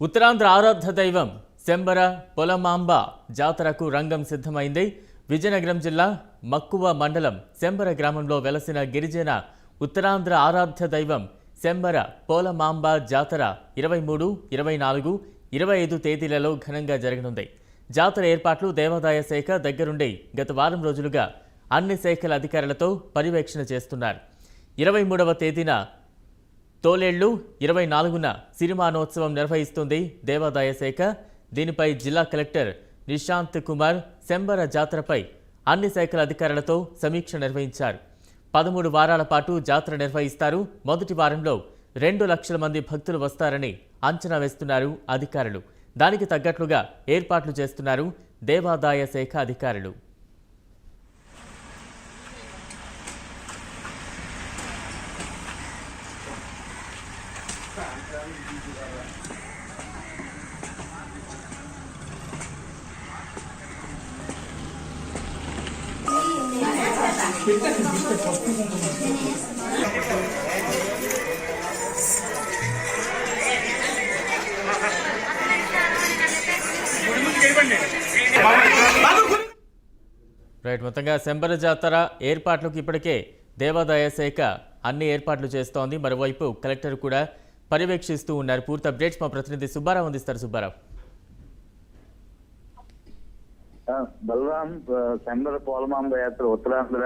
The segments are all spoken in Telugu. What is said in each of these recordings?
ఉత్తరాంధ్ర ఆరాధ్య దైవం శంబర పొలమాంబ జాతరకు రంగం సిద్ధమైంది. విజయనగరం జిల్లా మక్కువ మండలం శంబర గ్రామంలో వెలసిన గిరిజన ఉత్తరాంధ్ర ఆరాధ్య దైవం శంబర పోలమాంబ జాతర ఇరవై మూడు ఇరవై నాలుగు ఇరవై ఐదు తేదీలలో ఘనంగా జరగనుంది. జాతర ఏర్పాట్లు దేవాదాయ శాఖ దగ్గరుండి గత వారం రోజులుగా అన్ని శాఖల అధికారులతో పర్యవేక్షణ చేస్తున్నారు. ఇరవై మూడవ తేదీన తోలేళ్ళు ఇరవై నాలుగున సిరిమానోత్సవం నిర్వహిస్తుంది దేవాదాయ శాఖ. దీనిపై జిల్లా కలెక్టర్ నిశాంత్ కుమార్ శంబర జాతరపై అన్ని శాఖల అధికారులతో సమీక్ష నిర్వహించారు. పదమూడు వారాల పాటు జాతర నిర్వహిస్తారు. మొదటి వారంలో రెండు లక్షల మంది భక్తులు వస్తారని అంచనా వేస్తున్నారు అధికారులు. దానికి తగ్గట్లుగా ఏర్పాట్లు చేస్తున్నారు దేవాదాయ శాఖ అధికారులు. రైట్ మొత్తంగా శంబర జాతర ఏర్పాట్లకు ఇప్పటికే దేవాదాయ శాఖ అన్ని ఏర్పాట్లు చేస్తోంది. మరోవైపు కలెక్టర్ కూడా పర్యవేక్షిస్తూ ఉన్నారు. పూర్తి అప్డేట్స్ మా ప్రతినిధి సుబ్బారావు అందిస్తారు. సుబ్బారావు. ఆ, బలరాం ఆ, శంబర పోలమాంబ యాత్ర ఉత్తరాంధ్ర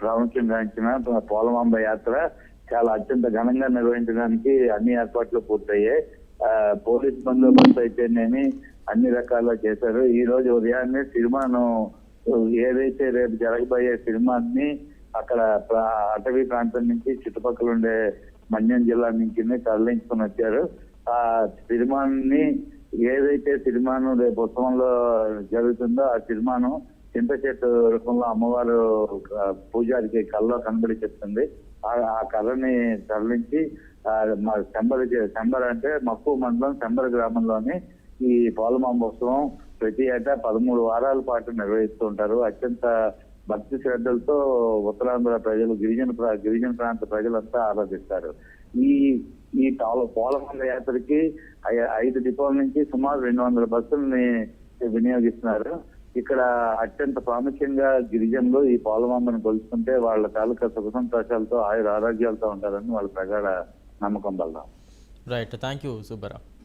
ప్రాముఖ్యం గాంచిన పోలమాంబ యాత్ర చాలా అత్యంత ఘనంగా నిర్వహించడానికి అన్ని ఏర్పాట్లు పూర్తయ్యాయి. పోలీస్ బందోబస్తు అయితేనేమి అన్ని రకాల చేశారు. ఈ రోజు ఉదయాన్నే సినిమాను ఏదైతే రేపు జరగబోయే సినిమాని అక్కడ అటవీ ప్రాంతం నుంచి చుట్టుపక్కల ఉండే మన్యం జిల్లా నుంచి తరలించుకుని వచ్చారు. ఆ సినిమాని ఏదైతే సినిమాను రేపు ఉత్సవంలో జరుగుతుందో ఆ సినిమాను చింత చెట్టు రూపంలో అమ్మవారు పూజారికి కల్లో కనబడి చెప్తుంది. ఆ ఆ కర్రని తరలించి మా శంబర్ శంబర్ అంటే మక్కువ మండలం శంబర్ గ్రామంలోని ఈ పాలమాంబోత్సవం ప్రతి ఏటా పదమూడు వారాల పాటు నిర్వహిస్తూ ఉంటారు అత్యంత భక్తి శ్రద్ధలతో ఉత్తరాంధ్ర ప్రజలు గిరిజన గిరిజన ప్రాంత ప్రజలంతా ఆరాధిస్తారు. ఈ ఈ పోల- యాత్రకి ఐ- ఐదు డిపోల నుంచి సుమారు రెండు వందల బస్సుల్ని వినియోగిస్తున్నారు. ఇక్కడ అత్యంత ప్రాముఖ్యంగా గిరిజనులు ఈ పాలవాంబను కొలుచుకుంటే వాళ్ళ తాలూకా సుఖ సంతోషాలతో ఆయుర ఆరోగ్యాలతో ఉంటారని వాళ్ళ ప్రగాఢ నమ్మకం వల్ల రైట్ థ్యాంక్ యూ సుబ్బారావు